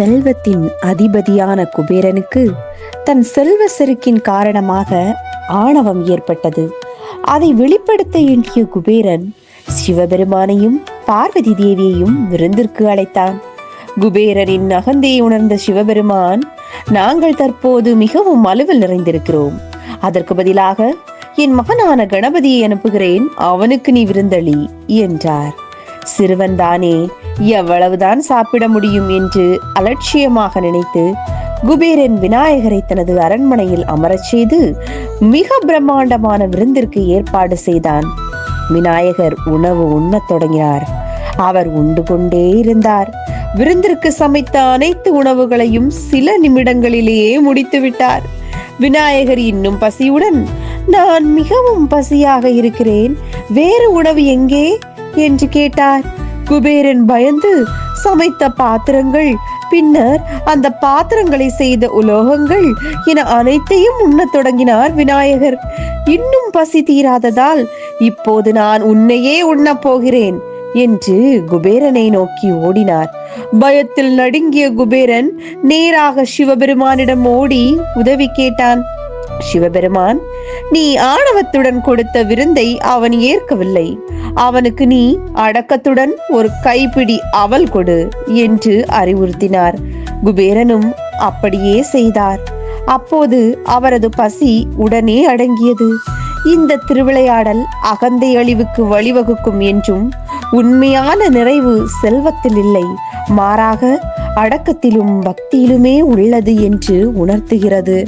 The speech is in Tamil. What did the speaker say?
செல்வத்தின் அதிபதியான குபேரனுக்கு தன் செல்வ செருக்கின் காரணமாக ஆணவம் ஏற்பட்டது. அதை வெளிப்படுத்த எண்ணிய குபேரன் சிவபெருமானையும் பார்வதி தேவியையும் விருந்திற்கு அழைத்தான். குபேரரின் நகந்தை உணர்ந்த சிவபெருமான் நாங்கள் தற்போது மிகவும் அலுவல் நிறைந்திருக்கிறோம். அதற்கு பதிலாக என் மகனான கணபதியை அனுப்புகிறேன். அவனுக்கு நீ விருந்தளி என்றார். சிறுவன் தானே எவ்வளவுதான் சாப்பிட முடியும் என்று அலட்சியமாக நினைத்து குபேரன் விநாயகரை தனது அரண்மனையில் அமரச் செய்து மிக பிரம்மாண்டமான விருந்திற்கு ஏற்பாடு செய்தான். விநாயகர் உணவு உண்ணத் தொடங்கினார். அவர் உண்டு கொண்டே இருந்தார். விருந்திற்கு சமைத்த அனைத்து உணவுகளையும் சில நிமிடங்களிலேயே முடித்து விட்டார். விநாயகர் இன்னும் பசியுடன் நான் மிகவும் பசியாக இருக்கிறேன். வேறு உணவு எங்கே? என்று கேட்டார். குபேரன் பயந்து சமைத்த பாத்திரங்கள் பின்னர் அந்த பாத்திரங்களை செய்த உலோகங்கள் என அனைத்தையும் உண்ணத் தொடங்கினார் விநாயகர். இன்னும் பசி தீராததால் இப்போது நான் உன்னையே உண்ணப் போகிறேன் என்று குபேரனை நோக்கி ஓடினார். பயத்தில் நடுங்கிய குபேரன் நேராக சிவபெருமானிடம் ஓடி உதவி கேட்டான். சிவபெருமான் நீ ஆணவத்துடன் கொடுத்த விருந்தை அவன் ஏற்கவில்லை. அவனுக்கு நீ அடக்கத்துடன் ஒரு கைப்பிடி அவல் கொடு என்று அறிவுறுத்தினார். குபேரனும் அப்படியே செய்தார். அப்போது அவரது பசி உடனே அடங்கியது. இந்த திருவிளையாடல் அகந்தை அழிவுக்கு வழிவகுக்கும் என்றும் உண்மையான நிறைவு செல்வத்தில் இல்லை மாறாக அடக்கத்திலும் பக்தியிலுமே உள்ளது என்று உணர்த்துகிறது.